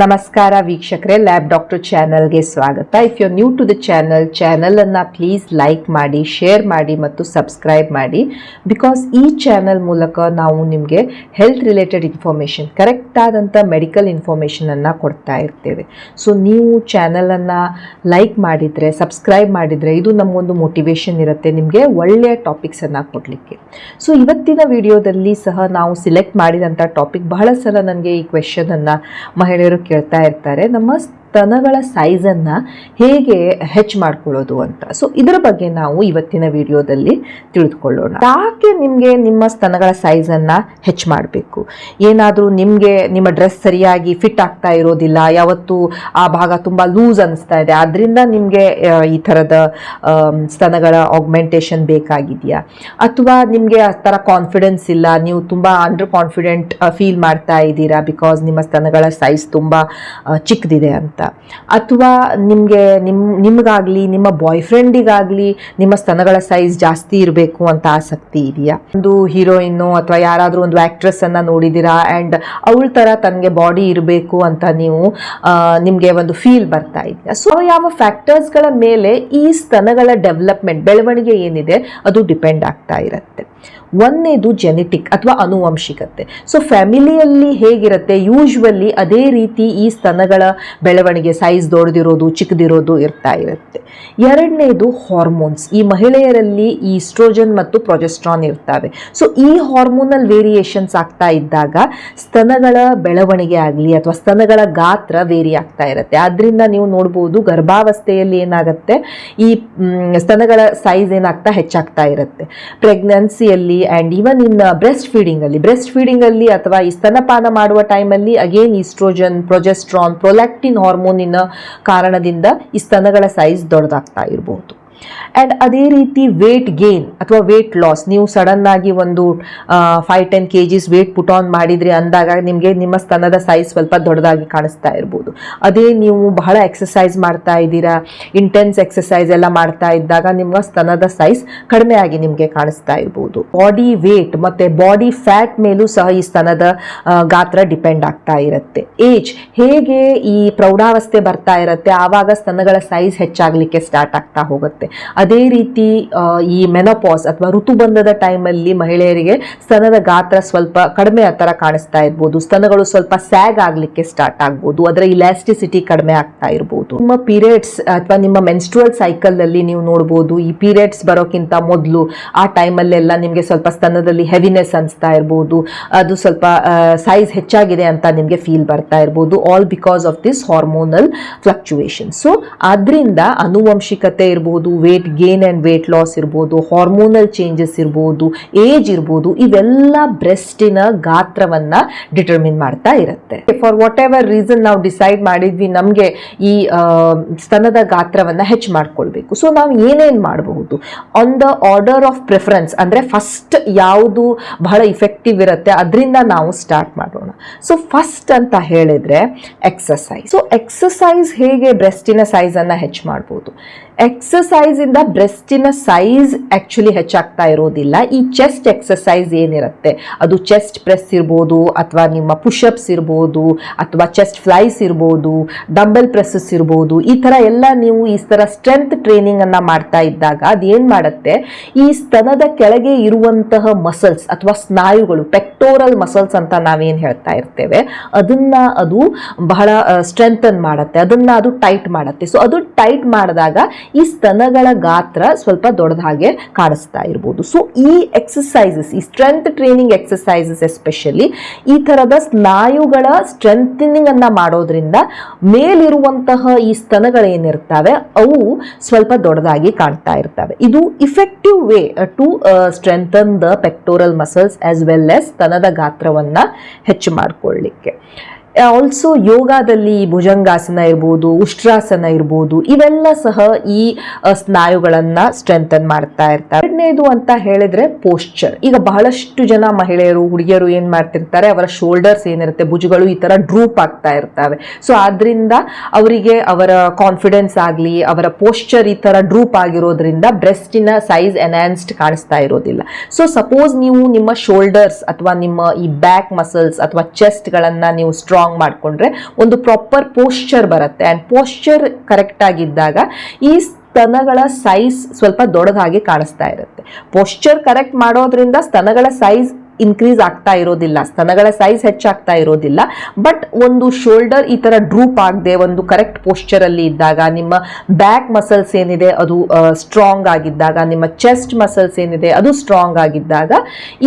ನಮಸ್ಕಾರ ವೀಕ್ಷಕರೇ lab doctor ಚಾನಲ್ಗೆ ಸ್ವಾಗತ. If you new to the channel ಚಾನಲನ್ನು ಪ್ಲೀಸ್ ಲೈಕ್ ಮಾಡಿ ಶೇರ್ ಮಾಡಿ ಮತ್ತು ಸಬ್ಸ್ಕ್ರೈಬ್ ಮಾಡಿ. ಬಿಕಾಸ್ ಈ ಚಾನಲ್ ಮೂಲಕ ನಾವು ನಿಮಗೆ ಹೆಲ್ತ್ ರಿಲೇಟೆಡ್ ಇನ್ಫಾರ್ಮೇಷನ್ ಕರೆಕ್ಟ್ ಆದಂಥ ಮೆಡಿಕಲ್ ಇನ್ಫಾರ್ಮೇಷನನ್ನು ಕೊಡ್ತಾ ಇರ್ತೇವೆ. ಸೊ ನೀವು ಚಾನಲನ್ನು ಲೈಕ್ ಮಾಡಿದರೆ ಸಬ್ಸ್ಕ್ರೈಬ್ ಮಾಡಿದರೆ ಇದು ನಮಗೊಂದು ಮೋಟಿವೇಶನ್ ಇರುತ್ತೆ, ನಿಮಗೆ ಒಳ್ಳೆಯ ಟಾಪಿಕ್ಸನ್ನು ಕೊಡಲಿಕ್ಕೆ. ಸೊ ಇವತ್ತಿನ ವಿಡಿಯೋದಲ್ಲಿ ಸಹ ನಾವು ಸಿಲೆಕ್ಟ್ ಮಾಡಿದಂಥ ಟಾಪಿಕ್ ಬಹಳ ಸಲ ನನಗೆ ಈ ಕ್ವೆಶನನ್ನು ಮಹಿಳೆಯರು ಕೇಳ್ತಾ ಇರ್ತಾರೆ. ನಮ್ಮ ಸ್ತನಗಳ ಸೈಜನ್ನು ಹೇಗೆ ಹೆಚ್ಚು ಮಾಡ್ಕೊಳ್ಳೋದು ಅಂತ. ಸೊ ಇದರ ಬಗ್ಗೆ ನಾವು ಇವತ್ತಿನ ವಿಡಿಯೋದಲ್ಲಿ ತಿಳಿದುಕೊಳ್ಳೋಣ. ಯಾಕೆ ನಿಮಗೆ ನಿಮ್ಮ ಸ್ತನಗಳ ಸೈಜನ್ನು ಹೆಚ್ಚು ಮಾಡಬೇಕು? ಏನಾದರೂ ನಿಮಗೆ ನಿಮ್ಮ ಡ್ರೆಸ್ ಸರಿಯಾಗಿ ಫಿಟ್ ಆಗ್ತಾ ಇರೋದಿಲ್ಲ, ಯಾವತ್ತು ಆ ಭಾಗ ತುಂಬ ಲೂಸ್ ಅನಿಸ್ತಾ ಇದೆ ಅದರಿಂದ ನಿಮಗೆ ಈ ಥರದ ಸ್ತನಗಳ ಆಗ್ಮೆಂಟೇಷನ್ ಬೇಕಾಗಿದೆಯಾ? ಅಥವಾ ನಿಮಗೆ ಆ ಥರ ಕಾನ್ಫಿಡೆನ್ಸ್ ಇಲ್ಲ, ನೀವು ತುಂಬ ಅಂಡರ್ ಕಾನ್ಫಿಡೆಂಟ್ ಫೀಲ್ ಮಾಡ್ತಾ ಇದ್ದೀರಾ ಬಿಕಾಸ್ ನಿಮ್ಮ ಸ್ತನಗಳ ಸೈಜ್ ತುಂಬ ಚಿಕ್ಕದಿದೆ ಅಂತ? ಅಥವಾ ನಿಮಗೆ ನಿಮ್ಮ ನಿಮಗಾಗಲಿ, ನಿಮ್ಮ ಬಾಯ್ ಫ್ರೆಂಡಿಗಾಗಲಿ ನಿಮ್ಮ ಸ್ತನಗಳ ಸೈಜ್ ಜಾಸ್ತಿ ಇರಬೇಕು ಅಂತ ಆಸಕ್ತಿ ಇದೆಯಾ? ಒಂದು ಹೀರೋಯಿನ್ನು ಅಥವಾ ಯಾರಾದರೂ ಒಂದು ಆ್ಯಕ್ಟ್ರೆಸ್ಸನ್ನು ನೋಡಿದ್ದೀರಾ ಆ್ಯಂಡ್ ಅವಳ ಥರ ತನಗೆ ಬಾಡಿ ಇರಬೇಕು ಅಂತ ನೀವು ನಿಮಗೆ ಒಂದು ಫೀಲ್ ಬರ್ತಾ ಇದೆಯಾ? ಸೊ ಯಾವ ಫ್ಯಾಕ್ಟರ್ಸ್ಗಳ ಮೇಲೆ ಈ ಸ್ತನಗಳ ಡೆವಲಪ್ಮೆಂಟ್ ಬೆಳವಣಿಗೆ ಏನಿದೆ, ಅದು ಡಿಪೆಂಡ್ ಆಗ್ತಾ ಇರುತ್ತೆ. ಒಂದನೇದು ಜೆನೆಟಿಕ್ ಅಥವಾ ಅನುವಂಶಿಕತೆ. ಸೊ ಫ್ಯಾಮಿಲಿಯಲ್ಲಿ ಹೇಗಿರುತ್ತೆ? ಯೂಶ್ವಲಿ ಅದೇ ರೀತಿ ಈ ಸ್ತನಗಳ ಬೆಳವಣಿಗೆ ಸೈಜ್ ದೊಡ್ಡದಿರೋದು, ಚಿಕ್ಕದಿರೋದು ಇರ್ತಾ ಇರುತ್ತೆ. ಎರಡನೇದು ಹಾರ್ಮೋನ್ಸ್ ಈ ಮಹಿಳೆಯರಲ್ಲಿ ಈಸ್ಟ್ರೋಜನ್ ಮತ್ತು ಪ್ರೊಜೆಸ್ಟ್ರಾನ್ ಇರ್ತವೆ. ಸೊ ಈ ಹಾರ್ಮೋನಲ್ ವೇರಿಯೇಷನ್ಸ್ ಆಗ್ತಾ ಇದ್ದಾಗ ಸ್ತನಗಳ ಬೆಳವಣಿಗೆ ಆಗಲಿ ಅಥವಾ ಸ್ತನಗಳ ಗಾತ್ರ ವೇರಿ ಆಗ್ತಾ ಇರುತ್ತೆ. ಆದ್ದರಿಂದ ನೀವು ನೋಡ್ಬೋದು ಗರ್ಭಾವಸ್ಥೆಯಲ್ಲಿ ಏನಾಗುತ್ತೆ? ಈ ಸ್ತನಗಳ ಸೈಜ್ ಏನಾಗ್ತಾ ಹೆಚ್ಚಾಗ್ತಾ ಇರುತ್ತೆ. ಪ್ರೆಗ್ನೆನ್ಸಿಯಲ್ಲಿ ಆ್ಯಂಡ್ ಈವನ್ ಇನ್ ಬ್ರೆಸ್ಟ್ ಫೀಡಿಂಗಲ್ಲಿ ಬ್ರೆಸ್ಟ್ ಫೀಡಿಂಗಲ್ಲಿ ಅಥವಾ ಈ ಸ್ತನಪಾನ ಮಾಡುವ ಟೈಮಲ್ಲಿ ಅಗೇನ್ ಈಸ್ಟ್ರೋಜನ್ ಪ್ರೊಜೆಸ್ಟ್ರಾನ್ ಪ್ರೊಲ್ಯಾಕ್ಟಿನ್ ಹಾರ್ಮೋನಿನ ಕಾರಣದಿಂದ ಈ ಸ್ತನಗಳ ಸೈಜ್ ದೊಡ್ಡದಾಗ್ತಾ ಇರಬಹುದು ಆ್ಯಂಡ್ ಅದೇ ರೀತಿ ವೇಟ್ ಗೇನ್ ಅಥವಾ ವೇಟ್ ಲಾಸ್ ನೀವು ಸಡನ್ನಾಗಿ ಒಂದು five ten K Gs weight put on ಮಾಡಿದರೆ ಅಂದಾಗ ನಿಮಗೆ ನಿಮ್ಮ ಸ್ತನದ ಸೈಜ್ ಸ್ವಲ್ಪ ದೊಡ್ಡದಾಗಿ ಕಾಣಿಸ್ತಾ ಇರ್ಬೋದು. ಅದೇ ನೀವು ಬಹಳ ಎಕ್ಸಸೈಸ್ ಮಾಡ್ತಾ ಇದ್ದೀರಾ ಇಂಟೆನ್ಸ್ ಎಕ್ಸಸೈಸ್ ಎಲ್ಲ ಮಾಡ್ತಾ ಇದ್ದಾಗ ನಿಮ್ಮ ಸ್ತನದ ಸೈಜ್ ಕಡಿಮೆ ಆಗಿ ನಿಮಗೆ ಕಾಣಿಸ್ತಾ ಇರ್ಬೋದು. ಬಾಡಿ ವೇಟ್ ಮತ್ತು ಬಾಡಿ ಫ್ಯಾಟ್ ಮೇಲೂ ಸಹ ಈ ಸ್ತನದ ಗಾತ್ರ ಡಿಪೆಂಡ್ ಆಗ್ತಾ ಇರುತ್ತೆ. ಏಜ್ ಹೇಗೆ ಈ ಪ್ರೌಢಾವಸ್ಥೆ ಬರ್ತಾ ಇರುತ್ತೆ, ಆವಾಗ ಸ್ತನಗಳ ಸೈಜ್ ಹೆಚ್ಚಾಗಲಿಕ್ಕೆ ಸ್ಟಾರ್ಟ್ ಆಗ್ತಾ ಹೋಗುತ್ತೆ. ಅದೇ ರೀತಿ ಈ ಮೆನೋಪಾಸ್ ಅಥವಾ ಋತುಬಂಧದ ಟೈಮಲ್ಲಿ ಮಹಿಳೆಯರಿಗೆ ಸ್ತನದ ಗಾತ್ರ ಸ್ವಲ್ಪ ಕಡಿಮೆ ಆ ಥರ ಕಾಣಿಸ್ತಾ ಇರ್ಬೋದು. ಸ್ತನಗಳು ಸ್ವಲ್ಪ ಸ್ಯಾಗ್ ಆಗಲಿಕ್ಕೆ ಸ್ಟಾರ್ಟ್ ಆಗ್ಬೋದು. ಅದರ ಇಲಾಸ್ಟಿಸಿಟಿ ಕಡಿಮೆ ಆಗ್ತಾ ಇರ್ಬೋದು. ನಿಮ್ಮ ಪೀರಿಯಡ್ಸ್ ಅಥವಾ ನಿಮ್ಮ ಮೆನ್ಸ್ಟ್ರುವಲ್ ಸೈಕಲ್ ಅಲ್ಲಿ ನೀವು ನೋಡ್ಬೋದು, ಈ ಪೀರಿಯಡ್ಸ್ ಬರೋಕ್ಕಿಂತ ಮೊದಲು ಆ ಟೈಮಲ್ಲೆಲ್ಲ ನಿಮಗೆ ಸ್ವಲ್ಪ ಸ್ತನದಲ್ಲಿ ಹೆವಿನೆಸ್ ಅನಿಸ್ತಾ ಇರ್ಬೋದು. ಅದು ಸ್ವಲ್ಪ ಸೈಜ್ ಹೆಚ್ಚಾಗಿದೆ ಅಂತ ನಿಮಗೆ ಫೀಲ್ ಬರ್ತಾ ಇರ್ಬೋದು. All because of this hormonal fluctuation so ಆದ್ರಿಂದ ಅನುವಂಶಿಕತೆ ಇರ್ಬೋದು weight gain and weight loss ಇರ್ಬೋದು ಹಾರ್ಮೋನಲ್ ಚೇಂಜಸ್ ಇರ್ಬೋದು ಏಜ್ ಇರ್ಬೋದು, ಇವೆಲ್ಲ ಬ್ರೆಸ್ಟಿನ ಗಾತ್ರವನ್ನು ಡಿಟರ್ಮಿನ್ ಮಾಡ್ತಾ ಇರುತ್ತೆ. ಫಾರ್ ವಾಟ್ ಎವರ್ ರೀಸನ್ ನಾವು ಡಿಸೈಡ್ ಮಾಡಿದ್ವಿ ನಮಗೆ ಈ ಸ್ತನದ ಗಾತ್ರವನ್ನು ಹೆಚ್ಚು ಮಾಡ್ಕೊಳ್ಬೇಕು. ಸೊ ನಾವು ಏನೇನು ಮಾಡಬಹುದು? On the order of preference ಅಂದರೆ ಫಸ್ಟ್ ಯಾವುದು ಬಹಳ ಇಫೆಕ್ಟಿವ್ ಇರುತ್ತೆ, ಅದರಿಂದ ನಾವು ಸ್ಟಾರ್ಟ್ ಮಾಡೋಣ. ಸೊ ಫಸ್ಟ್ ಅಂತ ಹೇಳಿದರೆ ಎಕ್ಸಸೈಸ್ ಸೊ ಎಕ್ಸಸೈಸ್ ಹೇಗೆ ಬ್ರೆಸ್ಟಿನ ಸೈಜನ್ನು ಹೆಚ್ಚು ಮಾಡ್ಬೋದು? ಎಕ್ಸಸೈಸ್ ಇಂದ ಬ್ರೆಸ್ಟಿನ ಸೈಜ್ ಆಕ್ಚುಲಿ ಹೆಚ್ಚಾಗ್ತಾ ಇರೋದಿಲ್ಲ. ಈ ಚೆಸ್ಟ್ ಎಕ್ಸಸೈಸ್ ಏನಿರುತ್ತೆ? ಅದು ಚೆಸ್ಟ್ ಪ್ರೆಸ್ ಇರ್ಬೋದು, ಅಥವಾ ನಿಮ್ಮ ಪುಷಪ್ಸ್ ಇರ್ಬೋದು, ಅಥವಾ ಚೆಸ್ಟ್ ಫ್ಲೈಸ್ ಇರ್ಬೋದು ಡಂಬಲ್ ಪ್ರೆಸ್ಸಸ್ ಇರ್ಬೋದು, ಈ ಥರ ಎಲ್ಲ ನೀವು ಈ ಥರ ಸ್ಟ್ರೆಂತ್ ಟ್ರೈನಿಂಗ್ ಅನ್ನ ಮಾಡ್ತಾ ಇದ್ದಾಗ ಅದೇನು ಮಾಡುತ್ತೆ? ಈ ಸ್ತನದ ಕೆಳಗೆ ಇರುವಂತಹ ಮಸಲ್ಸ್ ಅಥವಾ ಸ್ನಾಯುಗಳು ಪೆಕ್ಟೋರಲ್ ಮಸಲ್ಸ್ ಅಂತ ನಾವೇನು ಹೇಳ್ತಾ ಇರ್ತೇವೆ, ಅದನ್ನ ಅದು ಬಹಳ ಸ್ಟ್ರೆಂಥನ್ ಮಾಡುತ್ತೆ. ಅದನ್ನ ಅದು ಟೈಟ್ ಮಾಡುತ್ತೆ. ಸೊ ಅದು ಟೈಟ್ ಮಾಡಿದಾಗ ಈ ಗಾತ್ರ ಸ್ವಲ್ಪ ದೊಡ್ಡದ ಹಾಗೆ ಕಾಣಿಸ್ತಾ ಇರ್ಬೋದು. ಸೊ ಈ ಎಕ್ಸಸೈಸಸ್ ಈ ಸ್ಟ್ರೆಂತ್ ಟ್ರೈನಿಂಗ್ ಎಕ್ಸಸೈಸಸ್ ಎಸ್ಪೆಷಲಿ ಈ ಥರದ ಸ್ನಾಯುಗಳ ಸ್ಟ್ರೆಂಥನಿಂಗ್ ಅನ್ನ ಮಾಡೋದ್ರಿಂದ ಮೇಲಿರುವಂತಹ ಈ ಸ್ತನಗಳೇನಿರ್ತವೆ, ಅವು ಸ್ವಲ್ಪ ದೊಡ್ಡದಾಗಿ ಕಾಣ್ತಾ ಇರ್ತವೆ. ಇದು effective way to strengthen the pectoral muscles as well as ಸ್ತನದ ಗಾತ್ರವನ್ನ ಹೆಚ್ಚು ಮಾಡಿಕೊಳ್ಳಿಕ್ಕೆ. ಆಲ್ಸೋ ಯೋಗಾದಲ್ಲಿ ಭುಜಂಗಾಸನ ಇರ್ಬೋದು, ಉಷ್ಟ್ರಾಸನ ಇರ್ಬೋದು, ಇವೆಲ್ಲ ಸಹ ಈ ಸ್ನಾಯುಗಳನ್ನು ಸ್ಟ್ರೆಂಥನ್ ಮಾಡ್ತಾ ಇರ್ತಾರೆ. ಎರಡನೇದು ಅಂತ ಹೇಳಿದ್ರೆ ಪೋಶ್ಚರ್ ಈಗ ಬಹಳಷ್ಟು ಜನ ಮಹಿಳೆಯರು, ಹುಡುಗಿಯರು ಏನ್ ಮಾಡ್ತಿರ್ತಾರೆ, ಅವರ ಶೋಲ್ಡರ್ಸ್ ಏನಿರುತ್ತೆ, ಭುಜಗಳು ಈ ತರ ಡ್ರೂಪ್ ಆಗ್ತಾ ಇರ್ತವೆ. ಸೊ ಆದ್ರಿಂದ ಅವರಿಗೆ ಅವರ ಕಾನ್ಫಿಡೆನ್ಸ್ ಆಗಲಿ, ಅವರ ಪೋಶ್ಚರ್ ಈ ತರ ಡ್ರೂಪ್ ಆಗಿರೋದ್ರಿಂದ ಬ್ರೆಸ್ಟಿನ ಸೈಜ್ ಎನ್ಹಾನ್ಸ್ಡ್ ಕಾಣಿಸ್ತಾ ಇರೋದಿಲ್ಲ. ಸೊ ಸಪೋಸ್ ನೀವು ನಿಮ್ಮ ಶೋಲ್ಡರ್ಸ್ ಅಥವಾ ನಿಮ್ಮ ಈ ಬ್ಯಾಕ್ ಮಸಲ್ಸ್ ಅಥವಾ ಚೆಸ್ಟ್ಗಳನ್ನ ನೀವು ಸ್ಟ್ರಾಂಗ್ ಸ್ಟ್ರಾಂಗ್ ಮಾಡಿಕೊಂಡ್ರೆ ಒಂದು ಪ್ರಾಪರ್ ಪೋಶ್ಚರ್ ಬರುತ್ತೆ. ಆ್ಯಂಡ್ ಪೋಶ್ಚರ್ ಕರೆಕ್ಟ್ ಆಗಿದ್ದಾಗ ಈ ಸ್ತನಗಳ ಸೈಜ್ ಸ್ವಲ್ಪ ದೊಡ್ಡದಾಗಿ ಕಾಣಿಸ್ತಾ ಇರುತ್ತೆ. ಪೋಶ್ಚರ್ ಕರೆಕ್ಟ್ ಮಾಡೋದ್ರಿಂದ ಸ್ತನಗಳ ಸೈಜ್ ಇನ್ಕ್ರೀಸ್ ಆಗ್ತಾ ಇರೋದಿಲ್ಲ. ಸ್ತನಗಳ ಸೈಜ್ ಹೆಚ್ಚಾಗ್ತಾ ಇರೋದಿಲ್ಲ. ಬಟ್ ಒಂದು ಶೋಲ್ಡರ್ ಈ ತರ ಡ್ರೂಪ್ ಆಗದೆ, ಒಂದು ಕರೆಕ್ಟ್ ಪೋಸ್ಚರ್ ಅಲ್ಲಿ ಇದ್ದಾಗ, ನಿಮ್ಮ ಬ್ಯಾಕ್ ಮಸಲ್ಸ್ ಏನಿದೆ, ಅದು ಸ್ಟ್ರಾಂಗ್ ಆಗಿದ್ದಾಗ, ನಿಮ್ಮ ಚೆಸ್ಟ್ ಮಸಲ್ಸ್ ಏನಿದೆ, ಅದು ಸ್ಟ್ರಾಂಗ್ ಆಗಿದ್ದಾಗ,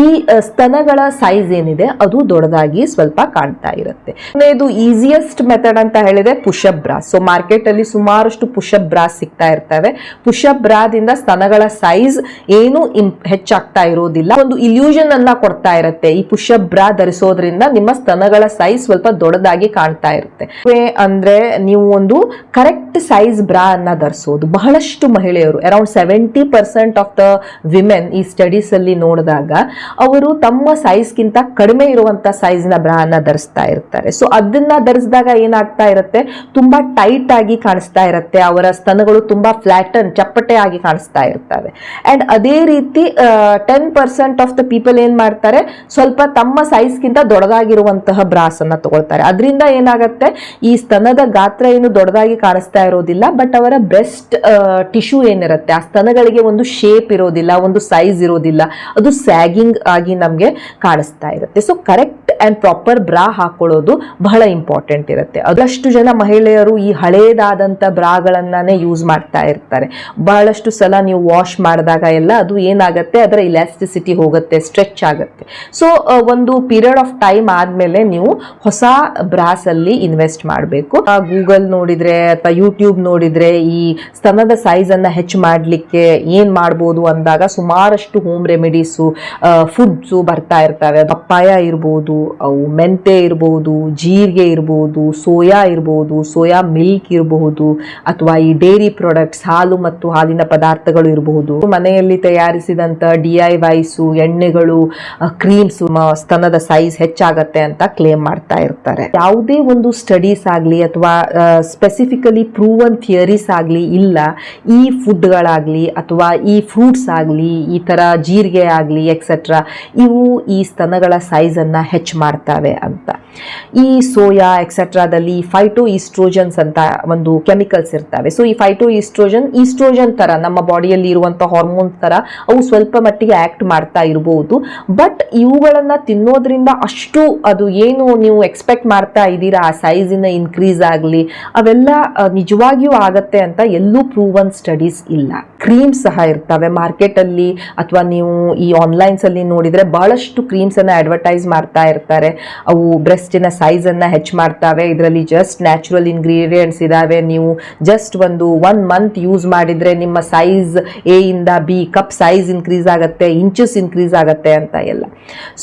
ಈ ಸ್ತನಗಳ ಸೈಜ್ ಏನಿದೆ, ಅದು ದೊಡ್ಡದಾಗಿ ಸ್ವಲ್ಪ ಕಾಣ್ತಾ ಇರುತ್ತೆ. ಇದು ಈಸಿಯೆಸ್ಟ್ ಮೆಥಡ್ ಅಂತ ಹೇಳಿದ್ರೆ ಪುಷಪ್ ಬ್ರಾ ಸೊ ಮಾರ್ಕೆಟ್ ಅಲ್ಲಿ ಸುಮಾರಷ್ಟು ಪುಷಪ್ ಬ್ರಾ ಸಿಗ್ತಾ ಇರ್ತವೆ. ಪುಷಪ್ ಬ್ರಾದಿಂದ ಸ್ತನಗಳ ಸೈಜ್ ಏನು ಹೆಚ್ಚಾಗ್ತಾ ಇರೋದಿಲ್ಲ. ಒಂದು ಇಲ್ಯೂಷನ್ ಅನ್ನ ಕೊಡ್ತಾ ಇರುತ್ತೆ. ಈ ಬ್ರಾ ಧರಿಸೋದ್ರಿಂದ ನಿಮ್ಮ ಸ್ತನಗಳ ಸೈಜ್ ಸ್ವಲ್ಪ ದೊಡ್ಡದಾಗಿ ಕಾಣ್ತಾ ಇರುತ್ತೆ. ಅಂದ್ರೆ ನೀವು ಒಂದು ಕರೆಕ್ಟ್ ಸೈಜ್ ಬ್ರಾ ಅನ್ನ ಧರಿಸೋದು. ಬಹಳಷ್ಟು ಮಹಿಳೆಯರು around seventy percent of the women ಈ ಸ್ಟಡೀಸ್ ಅಲ್ಲಿ ನೋಡಿದಾಗ ಅವರು ತಮ್ಮ ಸೈಜ್ಗಿಂತ ಕಡಿಮೆ ಇರುವಂತ ಸೈಜ್ನ ಬ್ರಾ ಅನ್ನ ಧರಿಸ್ತಾ ಇರ್ತಾರೆ. ಸೊ ಅದನ್ನ ಧರಿಸಿದಾಗ ಏನಾಗ್ತಾ ಇರುತ್ತೆ? ತುಂಬಾ ಟೈಟ್ ಆಗಿ ಕಾಣಿಸ್ತಾ ಇರುತ್ತೆ. ಅವರ ಸ್ತನಗಳು ತುಂಬಾ ಫ್ಲಾಟನ್ ಚಪ್ಪಟೆ ಆಗಿ ಕಾಣಿಸ್ತಾ ಇರ್ತವೆ. ಅಂಡ್ ಅದೇ ರೀತಿ ten percent of the people ಏನ್ ಮಾಡ್ತಾರೆ? ಸ್ವಲ್ಪ ತಮ್ಮ ಸೈಜ್ಗಿಂತ ದೊಡ್ಡದಾಗಿರುವಂತಹ ಬ್ರಾಸ್ ಅನ್ನ ತಗೊಳ್ತಾರೆ. ಅದರಿಂದ ಏನಾಗುತ್ತೆ? ಈ ಸ್ತನದ ಗಾತ್ರ ಏನು ದೊಡ್ಡದಾಗಿ ಕಾಣಿಸ್ತಾ ಇರೋದಿಲ್ಲ ಬಟ್ ಅವರ ಬ್ರೆಸ್ಟ್ ಟಿಶ್ಯೂ ಏನಿರುತ್ತೆ? ಆ ಸ್ತನಗಳಿಗೆ ಒಂದು ಶೇಪ್ ಇರೋದಿಲ್ಲ, ಒಂದು ಸೈಜ್ ಇರೋದಿಲ್ಲ. ಅದು ಸ್ಯಾಗಿಂಗ್ ಆಗಿ ನಮಗೆ ಕಾಣಿಸ್ತಾ ಇರುತ್ತೆ. So correct and proper bra ಹಾಕೊಳ್ಳೋದು ಬಹಳ ಇಂಪಾರ್ಟೆಂಟ್ ಇರುತ್ತೆ. ಅದಷ್ಟು ಜನ ಮಹಿಳೆಯರು ಈ ಹಳೇದಾದಂಥ ಬ್ರಾಗಳನ್ನೇ ಯೂಸ್ ಮಾಡ್ತಾ ಇರ್ತಾರೆ. ಬಹಳಷ್ಟು ಸಲ ನೀವು ವಾಶ್ ಮಾಡಿದಾಗ ಎಲ್ಲ ಅದು ಏನಾಗುತ್ತೆ? ಅದರ ಇಲಾಸ್ಟಿಸಿಟಿ ಹೋಗುತ್ತೆ ಸ್ಟ್ರೆಚ್ ಆಗುತ್ತೆ. ಸೊ ಒಂದು ಪೀರಿಯಡ್ ಆಫ್ ಟೈಮ್ ಆದಮೇಲೆ ನೀವು ಹೊಸ ಬ್ರಾಸ್ ಅಲ್ಲಿ ಇನ್ವೆಸ್ಟ್ ಮಾಡಬೇಕು. ಗೂಗಲ್ ನೋಡಿದ್ರೆ ಅಥವಾ ಯೂಟ್ಯೂಬ್ ನೋಡಿದ್ರೆ ಈ ಸ್ತನದ ಸೈಜ್ ಅನ್ನ ಹೆಚ್ಚು ಮಾಡಲಿಕ್ಕೆ ಏನ್ ಮಾಡ್ಬೋದು ಅಂದಾಗ ಸುಮಾರಷ್ಟು ಹೋಮ್ ರೆಮಿಡೀಸು ಫುಡ್ಸು ಬರ್ತಾ ಇರ್ತವೆ. ಪಪ್ಪಾಯ ಇರ್ಬೋದು ಅವು ಮೆಂತೆ ಇರ್ಬೋದು, ಜೀರಿಗೆ ಇರ್ಬೋದು, ಸೋಯಾ ಇರ್ಬೋದು, ಸೋಯಾ ಮಿಲ್ಕ್ ಇರಬಹುದು ಅಥವಾ ಈ ಡೇರಿ ಪ್ರಾಡಕ್ಟ್ಸ್ ಹಾಲು ಮತ್ತು ಹಾಲಿನ ಪದಾರ್ಥಗಳು ಇರಬಹುದು ಮನೆಯಲ್ಲಿ ತಯಾರಿಸಿದಂತ ಡಿ ಐ ವೈಸು ಎಣ್ಣೆಗಳು ಕ್ರೀಮ್ಸ್ ಸ್ತನದ ಸೈಜ್ ಹೆಚ್ಚಾಗತ್ತೆ ಅಂತ ಕ್ಲೇಮ್ ಮಾಡ್ತಾ ಇರ್ತಾರೆ. ಯಾವುದೇ ಒಂದು ಸ್ಟಡೀಸ್ ಆಗಲಿ ಅಥವಾ ಸ್ಪೆಸಿಫಿಕಲಿ ಪ್ರೂವನ್ ಥಿಯರೀಸ್ ಆಗಲಿ ಇಲ್ಲ, ಈ ಫುಡ್ಗಳಾಗಲಿ ಅಥವಾ ಈ ಫ್ರೂಟ್ಸ್ ಆಗಲಿ, ಈ ಥರ ಜೀರಿಗೆ ಆಗಲಿ ಎಕ್ಸೆಟ್ರಾ ಇವು ಈ ಸ್ತನಗಳ ಸೈಜನ್ನು ಹೆಚ್ಚು ಮಾಡ್ತವೆ ಅಂತ. ಈ ಸೋಯಾ ಎಕ್ಸೆಟ್ರಾದಲ್ಲಿ ಫೈಟೋ ಈಸ್ಟ್ರೋಜನ್ಸ್ ಅಂತ ಒಂದು ಕೆಮಿಕಲ್ಸ್ ಇರ್ತವೆ. ಸೊ ಈ ಫೈಟೋ ಈಸ್ಟ್ರೋಜನ್ ಈಸ್ಟ್ರೋಜನ್ ಥರ ನಮ್ಮ ಬಾಡಿಯಲ್ಲಿ ಇರುವಂಥ ಹಾರ್ಮೋನ್ಸ್ ಥರ ಅವು ಸ್ವಲ್ಪ ಮಟ್ಟಿಗೆ ಆ್ಯಕ್ಟ್ ಮಾಡ್ತಾ ಇರಬಹುದು ಬಟ್ ಇವುಗಳನ್ನ ತಿನ್ನೋದ್ರಿಂದ ಅಷ್ಟು ಅದು ಏನು ನೀವು ಎಕ್ಸ್ಪೆಕ್ಟ್ ಮಾಡ್ತಾ ಇದ್ದೀರಾ? ಆ ಸೈಜಿನ ಇನ್ಕ್ರೀಸ್ ಆಗಲಿ, ಅವೆಲ್ಲ ನಿಜವಾಗಿಯೂ ಆಗತ್ತೆ ಅಂತ ಎಲ್ಲೂ ಪ್ರೂವನ್ ಸ್ಟಡೀಸ್ ಇಲ್ಲ. ಕ್ರೀಮ್ ಸಹ ಇರ್ತವೆ ಮಾರ್ಕೆಟ್ ಅಲ್ಲಿ ಅಥವಾ ನೀವು ಈ ಆನ್ಲೈನ್ಸ್ ಅಲ್ಲಿ ನೋಡಿದ್ರೆ ಬಹಳಷ್ಟು ಕ್ರೀಮ್ಸ್ ಅನ್ನ ಅಡ್ವರ್ಟೈಸ್ ಮಾಡ್ತಾ ಇರ್ತಾರೆ. ಅವು ಬ್ರೆಸ್ಟಿನ ಸೈಜ್ ಅನ್ನ ಹೆಚ್ಚು ಮಾಡ್ತಾವೆ. ಇದರಲ್ಲಿ ಜಸ್ಟ್ ನ್ಯಾಚುರಲ್ ಇಂಗ್ರೀಡಿಯೆಂಟ್ಸ್ ಇದಾವೆ. ನೀವು ಜಸ್ಟ್ ಒಂದು ಒನ್ ಮಂತ್ ಯೂಸ್ ಮಾಡಿದ್ರೆ ನಿಮ್ಮ ಸೈಜ್ ಎ ಇಂದ ಬಿ ಕಪ್ ಸೈಜ್ ಇನ್ಕ್ರೀಸ್ ಆಗುತ್ತೆ ಇಂಚಸ್ ಇನ್ಕ್ರೀಸ್ ಆಗುತ್ತೆ ಅಂತ ಎಲ್ಲ.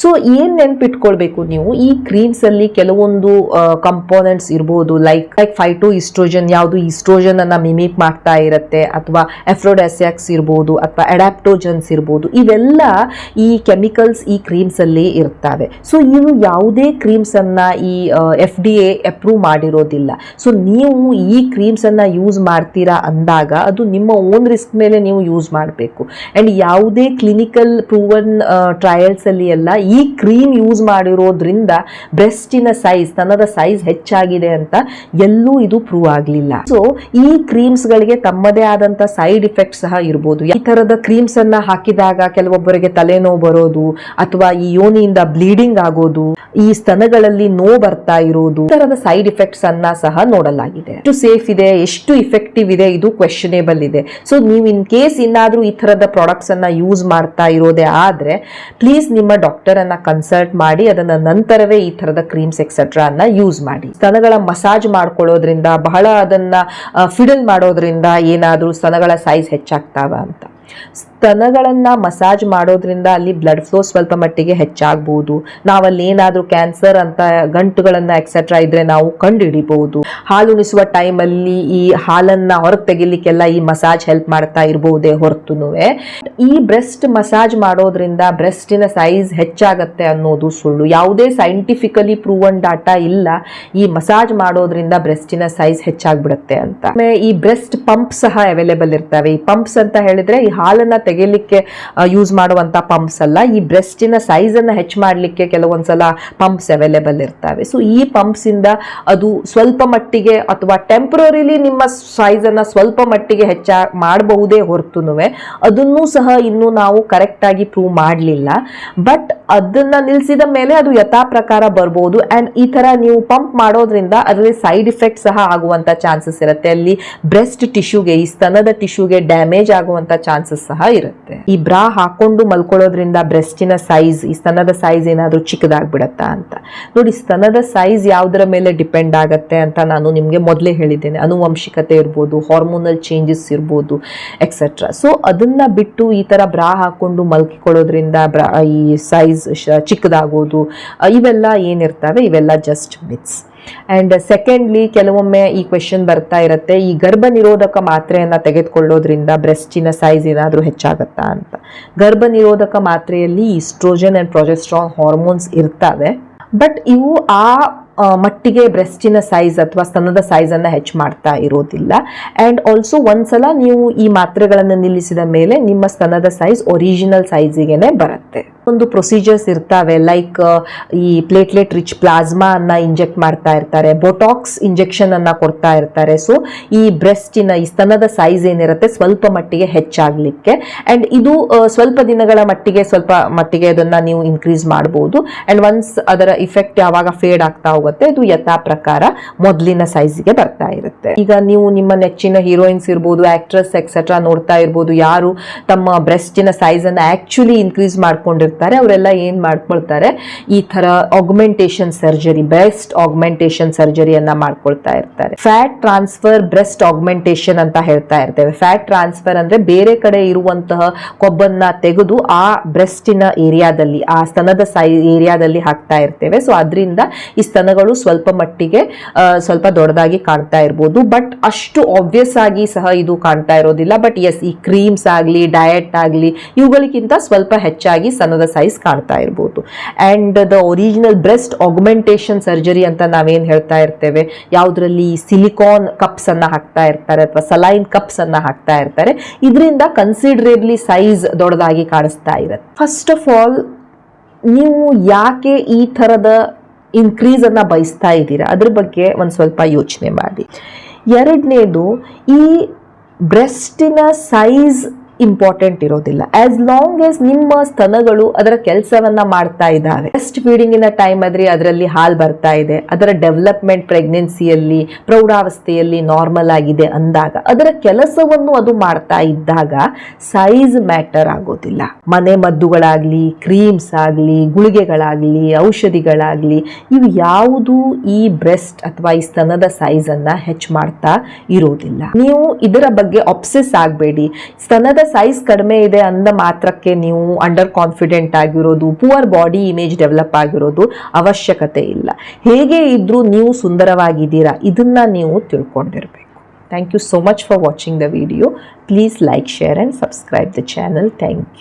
ಸೊ ಏನು ನೆನ್ಪಿಟ್ಕೊಳ್ಬೇಕು ನೀವು? ಈ ಕ್ರೀಮ್ಸ್ ಅಲ್ಲಿ ಕೆಲವೊಂದು ಕಂಪೋನೆಂಟ್ಸ್ ಇರ್ಬೋದು ಲೈಕ್ ಲೈಕ್ ಫೈಟೋ ಇಸ್ಟ್ರೋಜನ್ ಯಾವುದು ಇಸ್ಟ್ರೋಜನ್ ಅನ್ನ ಮಿಮಿಕ್ ಮಾಡ್ತಾ ಇರುತ್ತೆ, ಅಥವಾ ಎಫ್ರೋಡೆಸ್ಯಾಕ್ಸ್ ಇರ್ಬೋದು, ಅಥವಾ ಅಡಾಪ್ಟೋಜನ್ಸ್ ಇರ್ಬೋದು, ಇವೆಲ್ಲ ಈ ಕೆಮಿಕಲ್ಸ್ ಈ ಕ್ರೀಮ್ಸ್ ಅಲ್ಲಿ ಇರ್ತವೆ. ಸೊ ಇವು ಯಾವುದೇ ಕ್ರೀಮ್ಸ್ ಅನ್ನ ಈ ಎಫ್ ಡಿ ಎ ಅಪ್ರೂವ್ ಮಾಡಿರೋದಿಲ್ಲ. ಸೊ ನೀವು ಈ ಕ್ರೀಮ್ಸ್ ಅನ್ನ ಯೂಸ್ ಮಾಡ್ತೀರಾ ಅಂದಾಗ ಅದು ನಿಮ್ಮ ಓನ್ ರಿಸ್ಕ್ ಮೇಲೆ ನೀವು ಯೂಸ್ ಮಾಡಬೇಕು. ಅಂಡ್ ಯಾವುದೇ ಕ್ಲಿನಿಕಲ್ ಪ್ರೂವನ್ ಟ್ರಯಲ್ಸ್ ಅಲ್ಲಿ ಎಲ್ಲ ಈ ಕ್ರೀಮ್ ಯೂಸ್ ಮಾಡಿರೋದ್ರಿಂದ ಬ್ರೆಸ್ಟಿನ ಸೈಜ್ ತನ್ನದ ಸೈಜ್ ಹೆಚ್ಚಾಗಿದೆ ಅಂತ ಎಲ್ಲೂ ಇದು ಪ್ರೂವ್ ಆಗಲಿಲ್ಲ. ಸೊ ಈ ಕ್ರೀಮ್ಸ್ ಗಳಿಗೆ ತಮ್ಮದೇ ಆದಂತ ಸೈಡ್ ಇಫೆಕ್ಟ್ ಸಹ ಇರ್ಬೋದು. ಈ ತರದ ಕ್ರೀಮ್ಸ್ ಅನ್ನ ಹಾಕಿದಾಗ ಕೆಲವೊಬ್ಬರಿಗೆ ತಲೆನೋವು ಬರೋದು, ಅಥವಾ ಈ ಯೋನಿಯಿಂದ ಬ್ಲೀಡಿಂಗ್ ಆಗೋದು, ಈ ಸ್ತನಗಳಲ್ಲಿ ನೋವು ಬರ್ತಾ ಇರೋದು, ಈ ತರದ ಸೈಡ್ ಇಫೆಕ್ಟ್ಸ್ ಅನ್ನ ಸಹ ನೋಡಲಾಗಿದೆ. ಎಷ್ಟು ಸೇಫ್ ಇದೆ, ಎಷ್ಟು ಇಫೆಕ್ಟಿವ್ ಇದೆ, ಇದು ಕ್ವೆಶನೇಬಲ್ ಇದೆ. ಸೊ ನೀವು ಇನ್ ಕೇಸ್ ಇನ್ನಾದ್ರೂ ಈ ತರದ ಪ್ರಾಡಕ್ಟ್ಸ್ ಅನ್ನ ಯೂಸ್ ಮಾಡ್ತಾ ಇರೋದೇ ಆದ್ರೆ ಪ್ಲೀಸ್ ನಿಮ್ಮ ಡಾಕ್ಟರ್ ಅನ್ನ ಕನ್ಸಲ್ಟ್ ಮಾಡಿ, ಅದನ್ನ ನಂತರವೇ ಈ ತರದ ಕ್ರೀಮ್ಸ್ ಎಕ್ಸೆಟ್ರಾ ಅನ್ನ ಯೂಸ್ ಮಾಡಿ. ಸ್ತನಗಳ ಮಸಾಜ್ ಮಾಡ್ಕೊಳ್ಳೋದ್ರಿಂದ, ಬಹಳ ಅದನ್ನ ಫಿಡಲ್ ಮಾಡೋದ್ರಿಂದ ಏನಾದ್ರೂ ಸ್ತನಗಳ ಸೈಜ್ ಹೆಚ್ಚಾಗ್ತಾವ ಅಂತ. ಸ್ತನಗಳನ್ನ ಮಸಾಜ್ ಮಾಡೋದ್ರಿಂದ ಅಲ್ಲಿ ಬ್ಲಡ್ ಫ್ಲೋ ಸ್ವಲ್ಪ ಮಟ್ಟಿಗೆ ಹೆಚ್ಚಾಗಬಹುದು ನಾವಲ್ಲಿ ಏನಾದ್ರೂ ಕ್ಯಾನ್ಸರ್ ಅಂತ ಗಂಟುಗಳನ್ನ ಎಕ್ಸೆಟ್ರಾ ಇದ್ರೆ ನಾವು ಕಂಡುಹಿಡಿಬಹುದು. ಹಾಲುಣಿಸುವ ಟೈಮಲ್ಲಿ ಈ ಹಾಲನ್ನ ಹೊರಗೆ ತೆಗಿಲಿಕ್ಕೆಲ್ಲ ಈ ಮಸಾಜ್ ಹೆಲ್ಪ್ ಮಾಡ್ತಾ ಇರಬಹುದೇ ಹೊರತು ಈ ಬ್ರೆಸ್ಟ್ ಮಸಾಜ್ ಮಾಡೋದ್ರಿಂದ ಬ್ರೆಸ್ಟಿನ ಸೈಜ್ ಹೆಚ್ಚಾಗತ್ತೆ ಅನ್ನೋದು ಸುಳ್ಳು. ಯಾವುದೇ ಸೈಂಟಿಫಿಕಲಿ ಪ್ರೂವನ್ ಡಾಟಾ ಇಲ್ಲ. ಈ ಮಸಾಜ್ ಮಾಡೋದ್ರಿಂದ ಬ್ರೆಸ್ಟಿನ ಸೈಜ್ ಹೆಚ್ಚಾಗ್ಬಿಡುತ್ತೆ ಅಂತ. ಈ ಬ್ರೆಸ್ಟ್ ಪಂಪ್ ಸಹ ಅವೈಲೇಬಲ್ ಇರ್ತವೆ. ಈ ಪಂಪ್ಸ್ ಅಂತ ಹೇಳಿದ್ರೆ ಈ ಹಾಲನ್ನ ತೆಗಿಲಿಕ್ಕೆ ಯೂಸ್ ಮಾಡುವಂತ ಪಂಪ್ಸ್ ಅಲ್ಲ. ಈ ಬ್ರೆಸ್ಟಿನ ಸೈಜನ್ನು ಹೆಚ್ಚು ಮಾಡಲಿಕ್ಕೆ ಕೆಲವೊಂದ್ಸಲ ಪಂಪ್ಸ್ ಅವೈಲೇಬಲ್ ಇರ್ತವೆ. ಸೊ ಈ ಪಂಪ್ಸ್ ಇಂದ ಅದು ಸ್ವಲ್ಪ ಮಟ್ಟಿಗೆ ಅಥವಾ ಟೆಂಪ್ರರಿಲಿ ನಿಮ್ಮ ಸೈಜನ್ನು ಸ್ವಲ್ಪ ಮಟ್ಟಿಗೆ ಹೆಚ್ಚ ಮಾಡಬಹುದೇ ಹೊರತುನುವೆ. ಅದನ್ನೂ ಸಹ ಇನ್ನೂ ನಾವು ಕರೆಕ್ಟಾಗಿ ಪ್ರೂವ್ ಮಾಡಲಿಲ್ಲ. ಬಟ್ ಅದನ್ನ ನಿಲ್ಸಿದ ಮೇಲೆ ಅದು ಯಥಾ ಪ್ರಕಾರ ಬರ್ಬೋದು. ಅಂಡ್ ಈ ತರ ನೀವು ಪಂಪ್ ಮಾಡೋದ್ರಿಂದ ಅದರಲ್ಲಿ ಸೈಡ್ ಇಫೆಕ್ಟ್ ಸಹ ಆಗುವಂತ ಚಾನ್ಸಸ್ ಇರುತ್ತೆ. ಅಲ್ಲಿ ಬ್ರೆಸ್ಟ್ ಟಿಶ್ಯೂಗೆ ಈ ಸ್ತನದ ಟಿಶ್ಯೂಗೆ ಡ್ಯಾಮೇಜ್ ಆಗುವಂತ ಚಾನ್ಸಸ್ ಸಹ ಇರುತ್ತೆ. ಈ ಬ್ರಾ ಹಾಕೊಂಡು ಮಲ್ಕೊಳ್ಳೋದ್ರಿಂದ ಬ್ರೆಸ್ಟಿನ ಸೈಜ್ ಈ ಸ್ತನದ ಸೈಜ್ ಏನಾದ್ರೂ ಚಿಕ್ಕದಾಗ್ಬಿಡತ್ತಾ ಅಂತ. ನೋಡಿ, ಸ್ತನದ ಸೈಜ್ ಯಾವ್ದರ ಮೇಲೆ ಡಿಪೆಂಡ್ ಆಗತ್ತೆ ಅಂತ ನಾನು ನಿಮಗೆ ಮೊದಲೇ ಹೇಳಿದ್ದೇನೆ. ಅನುವಂಶಿಕತೆ ಇರ್ಬೋದು ಹಾರ್ಮೋನಲ್ ಚೇಂಜಸ್ ಇರ್ಬೋದು ಎಕ್ಸೆಟ್ರಾ ಸೊ ಅದನ್ನ ಬಿಟ್ಟು ಈ ತರ ಬ್ರಾ ಹಾಕೊಂಡು ಮಲ್ಕಿಕೊಳ್ಳೋದ್ರಿಂದ ಈ ಸೈಜ್ ಚಿಕ್ಕದಾಗೋದು ಅ, ಇವೆಲ್ಲ ಏನಿರ್ತವೆ? ಇವೆಲ್ಲ ಜಸ್ಟ್ ಮಿತ್ಸ್ ಆ್ಯಂಡ್ ಸೆಕೆಂಡ್ಲಿ ಕೆಲವೊಮ್ಮೆ ಈ ಕ್ವೆಶನ್ ಬರ್ತಾ ಇರುತ್ತೆ ಈ ಗರ್ಭ ನಿರೋಧಕ ಮಾತ್ರೆಯನ್ನು ತೆಗೆದುಕೊಳ್ಳೋದ್ರಿಂದ ಬ್ರೆಸ್ಟಿನ ಸೈಜ್ ಏನಾದರೂ ಹೆಚ್ಚಾಗತ್ತಾ ಅಂತ. ಗರ್ಭ ನಿರೋಧಕ ಮಾತ್ರೆಯಲ್ಲಿ ಈಸ್ಟ್ರೋಜನ್ ಆ್ಯಂಡ್ ಪ್ರೊಜೆಸ್ಟ್ರಾನ್ ಹಾರ್ಮೋನ್ಸ್ ಇರ್ತವೆ ಬಟ್ ಇವು ಆ, ಮಟ್ಟಿಗೆ ಬ್ರೆಸ್ಟಿನ ಸೈಜ್ ಅಥವಾ ಸ್ತನದ ಸೈಜನ್ನು ಹೆಚ್ಚು ಮಾಡ್ತಾ ಇರೋದಿಲ್ಲ. ಅಂಡ್ ಆಲ್ಸೋ ಒಂದ್ಸಲ ನೀವು ಈ ಮಾತ್ರೆಗಳನ್ನು ನಿಲ್ಲಿಸಿದ ಮೇಲೆ ನಿಮ್ಮ ಸ್ತನದ ಸೈಜ್ ಒರಿಜಿನಲ್ ಸೈಜಿಗೆನೆ ಬರುತ್ತೆ. ಒಂದು ಪ್ರೊಸೀಜರ್ಸ್ ಇರ್ತಾವೆ ಲೈಕ್ ಈ ಪ್ಲೇಟ್ಲೆಟ್ ರಿಚ್ ಪ್ಲಾಸ್ಮಾ ಅನ್ನ ಇಂಜೆಕ್ಟ್ ಮಾಡ್ತಾ ಇರ್ತಾರೆ ಬೊಟಾಕ್ಸ್ ಇಂಜೆಕ್ಷನ್ ಅನ್ನ ಕೊಡ್ತಾ ಇರ್ತಾರೆ. ಸೊ ಈ ಬ್ರೆಸ್ಟಿನ, ಈ ಸ್ತನದ ಸೈಜ್ ಏನಿರುತ್ತೆ ಸ್ವಲ್ಪ ಮಟ್ಟಿಗೆ ಹೆಚ್ಚಾಗ್ಲಿಕ್ಕೆ. ಅಂಡ್ ಇದು ಸ್ವಲ್ಪ ದಿನಗಳ ಮಟ್ಟಿಗೆ, ಸ್ವಲ್ಪ ಮಟ್ಟಿಗೆ ಅದನ್ನ ನೀವು ಇನ್ಕ್ರೀಸ್ ಮಾಡಬಹುದು ಅಂಡ್ ಒನ್ಸ್ ಅದರ ಇಫೆಕ್ಟ್ ಯಾವಾಗ ಫೇಡ್ ಆಗ್ತಾ ಹೋಗುತ್ತೆ ಇದು ಯಥಾ ಪ್ರಕಾರ ಮೊದಲಿನ ಸೈಜ್ಗೆ ಬರ್ತಾ ಇರುತ್ತೆ. ಈಗ ನೀವು ನಿಮ್ಮ ನೆಚ್ಚಿನ ಹೀರೋಯಿನ್ಸ್ ಇರ್ಬೋದು ಆಕ್ಟ್ರೆಸ್ ಎಕ್ಸೆಟ್ರಾ ನೋಡ್ತಾ ಇರ್ಬೋದು, ಯಾರು ತಮ್ಮ ಬ್ರೆಸ್ಟಿನ ಸೈಜ್ ಅನ್ನ ಆಕ್ಚುಲಿ ಇನ್ಕ್ರೀಸ್ ಮಾಡ್ಕೊಂಡಿರ್ತಾರೆ, ಅವರೆಲ್ಲ ಏನ್ ಮಾಡ್ಕೊಳ್ತಾರೆ? ಈ ತರ ಆಗ್ಮೆಂಟೇಷನ್ ಸರ್ಜರಿ ಬ್ರೆಸ್ಟ್ ಆಗ್ಮೆಂಟೇಷನ್ ಸರ್ಜರಿಯನ್ನ ಮಾಡ್ಕೊಳ್ತಾ ಇರ್ತಾರೆ. ಫ್ಯಾಟ್ ಟ್ರಾನ್ಸ್ಫರ್ ಬ್ರೆಸ್ಟ್ ಆಗ್ಮೆಂಟೇಷನ್ ಅಂತ ಹೇಳ್ತಾ ಇರ್ತೇವೆ. ಫ್ಯಾಟ್ ಟ್ರಾನ್ಸ್ಫರ್ ಅಂದ್ರೆ ಬೇರೆ ಕಡೆ ಇರುವಂತಹ ಕೊಬ್ಬನ್ನ ತೆಗೆದು ಆ ಬ್ರೆಸ್ಟಿನ ಏರಿಯಾದಲ್ಲಿ ಆ ಸ್ತನದ ಸೈ ಏರಿಯಾದಲ್ಲಿ ಹಾಕ್ತಾ ಇರ್ತೇವೆ. ಸೊ ಅದರಿಂದ ಈ ಸ್ತನಗಳು ಸ್ವಲ್ಪ ಮಟ್ಟಿಗೆ ಸ್ವಲ್ಪ ದೊಡ್ಡದಾಗಿ ಕಾಣ್ತಾ ಇರ್ಬೋದು. ಬಟ್ ಅಷ್ಟು ಆಬ್ವಿಯಸ್ ಆಗಿ ಸಹ ಇದು ಕಾಣ್ತಾ ಇರೋದಿಲ್ಲ. ಬಟ್ ಎಸ್ ಈ ಕ್ರೀಮ್ಸ್ ಆಗಲಿ ಡಯಟ್ ಆಗಲಿ, ಇವುಗಳಿಗಿಂತ ಸ್ವಲ್ಪ ಹೆಚ್ಚಾಗಿ ಸಣ್ಣದ ಸೈಜ್ ಕಾಣ್ತಾ ಇರ್ಬೋದು. And the original breast augmentation surgery ಅಂತ ನಾವೇನು ಹೇಳ್ತಾ ಇರ್ತೇವೆ? ಯಾವುದರಲ್ಲಿ ಸಿಲಿಕಾನ್ ಕಪ್ಸ್ ಅನ್ನ ಹಾಕ್ತಾ ಇರ್ತಾರೆ ಅಥವಾ ಸಲೈನ್ ಕಪ್ಸ್ ಅನ್ನ ಹಾಕ್ತಾ ಇರ್ತಾರೆ. ಇದರಿಂದ ಕನ್ಸಿಡರೇಬ್ಲಿ ಸೈಜ್ ದೊಡ್ಡದಾಗಿ ಕಾಣಿಸ್ತಾ ಇರುತ್ತೆ. ಫಸ್ಟ್ ಆಫ್ ಆಲ್ ನೀವು ಯಾಕೆ ಈ ಥರದ ಇನ್ಕ್ರೀಸ್ ಅನ್ನ ಬಯಸ್ತಾ ಇದ್ದೀರಾ? ಅದ್ರ ಬಗ್ಗೆ ಒಂದು ಸ್ವಲ್ಪ ಯೋಚನೆ ಮಾಡಿ. ಎರಡನೇದು ಈ ಬ್ರೆಸ್ಟಿನ ಸೈಜ್ ಇಂಪಾರ್ಟೆಂಟ್ ಇರೋದಿಲ್ಲ. ಆಸ್ ಲಾಂಗ್ ಆಸ್ ನಿಮ್ಮ ಸ್ತನಗಳು ಅದರ ಕೆಲಸವನ್ನ ಮಾಡ್ತಾ ಇದ್ದಾವೆ. ಬ್ರೆಸ್ಟ್ ಫೀಡಿಂಗಿನ ಟೈಮ್ ಆದ್ರೆ ಅದರಲ್ಲಿ ಹಾಲು ಬರ್ತಾ ಇದೆ. ಅದರ ಡೆವಲಪ್ಮೆಂಟ್ ಪ್ರೆಗ್ನೆನ್ಸಿಯಲ್ಲಿ ಪ್ರೌಢಾವಸ್ಥೆಯಲ್ಲಿ ನಾರ್ಮಲ್ ಆಗಿದೆ ಅಂದಾಗ, ಅದರ ಕೆಲಸವನ್ನು ಅದು ಮಾಡ್ತಾ ಇದ್ದಾಗ ಸೈಜ್ ಮ್ಯಾಟರ್ ಆಗೋದಿಲ್ಲ. ಮನೆ ಮದ್ದುಗಳಾಗ್ಲಿ ಕ್ರೀಮ್ಸ್ ಆಗಲಿ, ಗುಳಿಗೆಗಳಾಗ್ಲಿ, ಔಷಧಿಗಳಾಗ್ಲಿ, ಇವು ಯಾವುದು ಈ ಬ್ರೆಸ್ಟ್ ಅಥವಾ ಈ ಸ್ತನದ ಸೈಜ್ ಅನ್ನ ಹೆಚ್ಚು ಮಾಡ್ತಾ ಇರೋದಿಲ್ಲ. ನೀವು ಇದರ ಬಗ್ಗೆ ಅಬ್ಸೆಸ್ ಆಗಬೇಡಿ. ಸ್ತನದ ಸೈಜ್ ಕಡಿಮೆ ಇದೆ ಅಂದ ಮಾತ್ರಕ್ಕೆ ನೀವು ಅಂಡರ್ ಕಾನ್ಫಿಡೆಂಟ್ ಆಗಿರೋದು ಪುವರ್ ಬಾಡಿ ಇಮೇಜ್ ಡೆವಲಪ್ ಆಗಿರೋದು ಅವಶ್ಯಕತೆ ಇಲ್ಲ. ಹೇಗೆ ಇದ್ರೂ ನೀವು ಸುಂದರವಾಗಿದ್ದೀರಾ, ಇದನ್ನ ನೀವು ತಿಳ್ಕೊಂಡಿರ್ಬೇಕು. Thank you so much for watching the video please like share and subscribe the channel thank you